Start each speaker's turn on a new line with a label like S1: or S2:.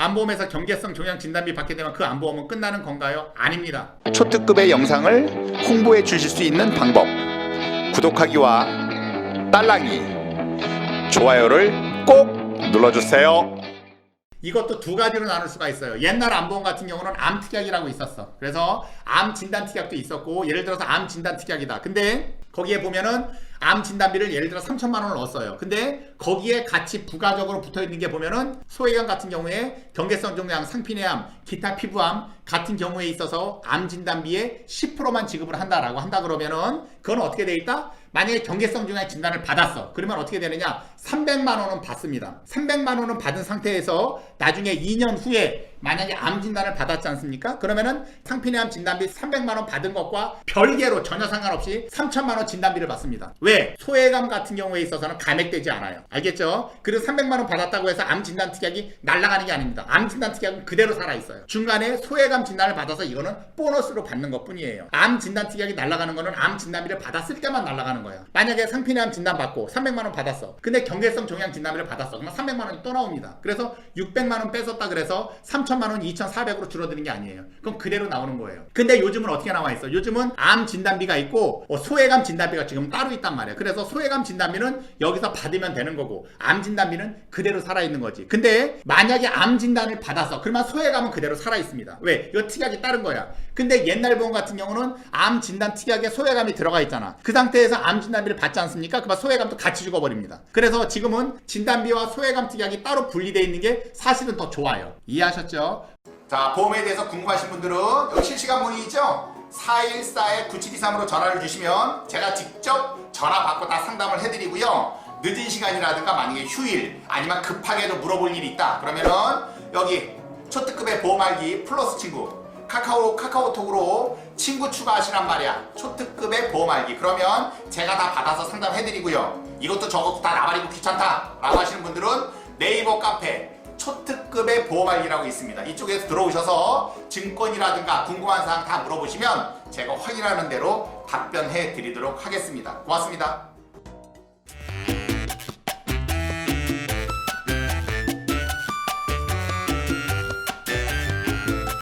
S1: 암보험에서 경계성 종양 진단비 받게 되면 그 암보험은 끝나는 건가요? 아닙니다.
S2: 초특급의 영상을 홍보해 주실 수 있는 방법 구독하기와 딸랑이 좋아요를 꼭 눌러주세요.
S1: 이것도 두 가지로 나눌 수가 있어요. 옛날 암보험 같은 경우는 암 특약이라고 있었어. 그래서 암 진단 특약도 있었고 예를 들어서 암 진단 특약이다. 근데 거기에 보면은 암 진단비를 예를 들어 3천만 원을 넣었어요. 근데 거기에 같이 부가적으로 붙어 있는 게 보면은 소외감 같은 경우에 경계성 종양, 상피내암, 기타 피부암 같은 경우에 있어서 암 진단비의 10%만 지급을 한다라고 한다 그러면은 그건 어떻게 돼 있다? 만약에 경계성 종양 진단을 받았어. 그러면 어떻게 되느냐? 300만 원은 받습니다. 300만 원은 받은 상태에서 나중에 2년 후에 만약에 암 진단을 받았지 않습니까? 그러면은 상피내암 진단비 300만 원 받은 것과 별개로 전혀 상관없이 3천만 원 진단비를 받습니다. 왜? 소외감 같은 경우에 있어서는 감액되지 않아요. 알겠죠? 그리고 300만 원 받았다고 해서 암 진단 특약이 날아가는 게 아닙니다. 암 진단 특약은 그대로 살아 있어요. 중간에 소외감 진단을 받아서 이거는 보너스로 받는 것뿐이에요. 암 진단 특약이 날아가는 거는 암 진단비를 받았을 때만 날아가는 거예요. 만약에 상피내암 진단 받고 300만 원 받았어. 근데 경계성 종양 진단비를 받았어. 그러면 300만 원이 또 나옵니다. 그래서 600만 원 뺏었다 그래서 3천만 원이 2,400으로 줄어드는 게 아니에요. 그럼 그대로 나오는 거예요. 근데 요즘은 어떻게 나와 있어? 요즘은 암 진단비가 있고 어, 소외감 진단비가 지금 따로 있단 말이에요. 그래서 소외감 진단비는 여기서 받으면 되는 거고 암 진단비는 그대로 살아 있는 거지. 근데 만약에 암 진단을 받아서 그러면 소외감은 그대로 살아 있습니다. 왜? 이거 특약이 따른 거야. 근데 옛날 보험 같은 경우는 암 진단 특약에 소외감이 들어가 있잖아. 그 상태에서 암 진단비를 받지 않습니까? 그러면 소외감도 같이 죽어버립니다. 그래서 지금은 진단비와 소외감 특약이 따로 분리되어 있는 게 사실은 더 좋아요. 이해하셨죠? 자, 보험에 대해서 궁금하신 분들은 실시간 문의죠? 414-9723으로 전화를 주시면 제가 직접 전화 받고 다 상담을 해드리고요. 늦은 시간이라든가 만약에 휴일 아니면 급하게도 물어볼 일이 있다. 그러면은 여기 초특급의 보험 알기 플러스 친구 카카오 카카오톡으로 친구 추가하시란 말이야. 초특급의 보험 알기. 그러면 제가 다 받아서 상담해드리고요. 이것도 저것도 다 나발이고 귀찮다 라고 하시는 분들은 네이버 카페 초특급의 보험 알기라고 있습니다. 이쪽에서 들어오셔서 증권이라든가 궁금한 사항 다 물어보시면 제가 확인하는 대로 답변해 드리도록 하겠습니다. 고맙습니다.